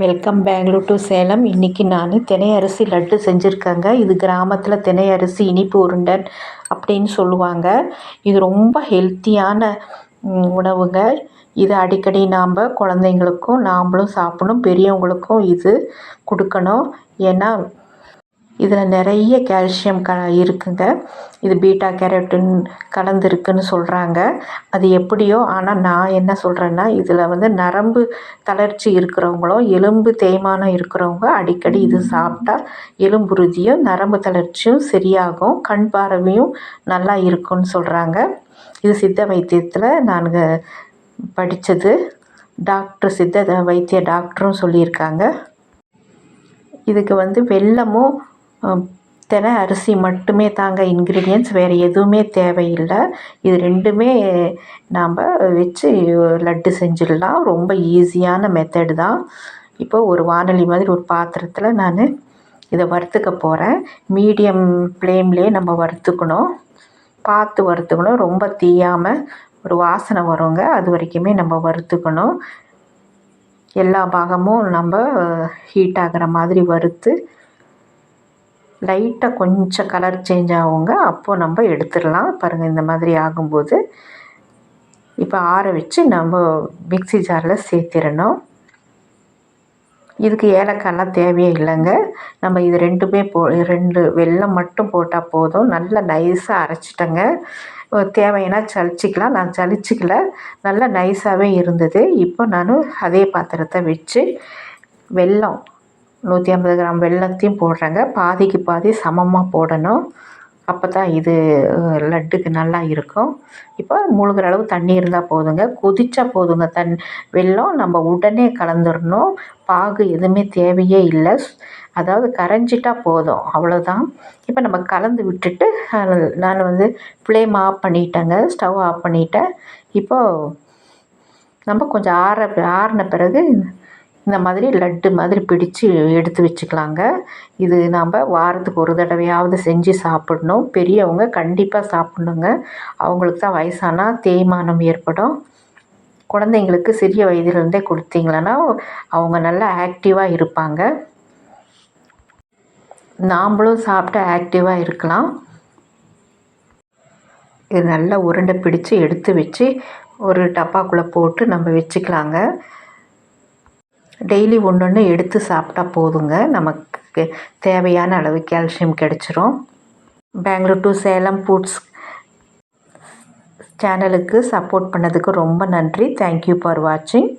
Welcome Bangalore to Salem இன்றைக்கி நான் தினை அரிசி லட்டு செஞ்சுருக்கேங்க. இது கிராமத்தில் தினை அரிசி இனிப்பு உருண்டை அப்படின்னு சொல்லுவாங்க. இது ரொம்ப ஹெல்த்தியான உணவுங்க. இது அடிக்கடி நாம் குழந்தைங்களுக்கும் நாம்ளும் சாப்பிடணும் பெரியவங்களுக்கும் இது கொடுக்கணும். ஏன்னா இதில் நிறைய கால்சியம் க இருக்குங்க. இது பீட்டா கேரட்டின் கலந்துருக்குன்னு சொல்கிறாங்க அது எப்படியோ ஆனால் நான் என்ன சொல்கிறேன்னா இதில் வந்து நரம்பு தளர்ச்சி இருக்கிறவங்களும் எலும்பு தேய்மானம் இருக்கிறவங்க அடிக்கடி இது சாப்பிட்டா எலும்புறுதியும் நரம்பு தளர்ச்சியும் சரியாகும் கண் பார்வையும் நல்லா இருக்கும்னு சொல்கிறாங்க இது சித்த வைத்தியத்தில் நாங்கள் படித்தது டாக்டர் சித்த வைத்திய டாக்டரும் சொல்லியிருக்காங்க. இதுக்கு வந்து வெள்ளமும் தினை அரிசி மட்டுமே தாங்க இன்க்ரீடியன்ட்ஸ் வேறு எதுவுமே தேவையில்லை. இது ரெண்டுமே நாம் வச்சு லட்டு செஞ்சிடலாம். ரொம்ப ஈஸியான மெத்தடு தான். இப்போ ஒரு வானொலி மாதிரி ஒரு பாத்திரத்தில் நான் இதை வறுத்துக்க போகிறேன் மீடியம் ஃப்ளேம்லேயே நம்ம வறுத்துக்கணும். பார்த்து வறுத்துக்கணும். ரொம்ப தீயாமல் ஒரு வாசனை வருங்க. அது வரைக்குமே நம்ம வறுத்துக்கணும். எல்லா பாகமும் நம்ம ஹீட் ஆகிற மாதிரி வறுத்து லைட்டாக கொஞ்சம் கலர் சேஞ்ச் ஆகுங்க. அப்போது நம்ம எடுத்துடலாம். பாருங்கள் இந்த மாதிரி ஆகும்போது இப்போ ஆற வச்சு நம்ம மிக்சி ஜாரில் சேர்த்திடணும். இதுக்கு ஏலக்காய்லாம் தேவையே இல்லைங்க. நம்ம இது ரெண்டுமே போ ரெண்டு வெல்லம் மட்டும் போட்டால் போதும். நல்லா நைஸாக அரைச்சிட்டேங்க. தேவையினா சலிச்சிக்கலாம் நான் சளிச்சிக்கல. நல்லா நைஸாகவே இருந்தது. இப்போ நான் அதே பாத்திரத்தை வச்சு வெல்லம் நூற்றி ஐம்பது கிராம் வெல்லத்தையும் போடுறேங்க. பாதிக்கு பாதி சமமாக போடணும். அப்போ தான் இது லட்டுக்கு நல்லா இருக்கும். இப்போ மூழ்கிற அளவு தண்ணி இருந்தால் போதுங்க. கொதிச்சா போதுங்க. தண் வெல்லம் நம்ம உடனே கலந்துடணும் பாகு எதுவுமே தேவையே இல்லை. அதாவது கரைஞ்சிட்டா போதும். அவ்வளோதான் இப்போ நம்ம கலந்து விட்டுட்டு நான் வந்து ஃப்ளேம் ஆஃப் பண்ணிட்டேங்க. ஸ்டவ் ஆஃப் பண்ணிட்டேன். இப்போது நம்ம கொஞ்சம் ஆற ஆறின பிறகு இந்த மாதிரி லட்டு மாதிரி பிடித்து எடுத்து வச்சுக்கலாங்க. இது நாம் வாரத்துக்கு ஒரு தடவையாவது செஞ்சு சாப்பிடணும். பெரியவங்க கண்டிப்பாக சாப்பிடணுங்க. அவங்களுக்கு தான் வயசானால் தேய்மானம் ஏற்படும். குழந்தைங்களுக்கு சிறிய வயதிலிருந்தே கொடுத்தீங்களன்னா அவங்க நல்லா ஆக்டிவாக இருப்பாங்க. நாம்ளும் சாப்பிட்டு ஆக்டிவாக இருக்கலாம். இது நல்லா உருண்டை பிடித்து எடுத்து வச்சு ஒரு டப்பாக்குள்ளே போட்டு நம்ம வச்சுக்கலாங்க. டெய்லி ஒன்று ஒன்று எடுத்து சாப்பிட்டா போதுங்க. நமக்கு தேவையான அளவு கால்சியம் கிடைச்சிரும். பெங்களூர் டு சேலம் ஃபுட்ஸ் சேனலுக்கு சப்போர்ட் பண்ணதுக்கு ரொம்ப நன்றி. தேங்க்யூ ஃபார் வாட்சிங்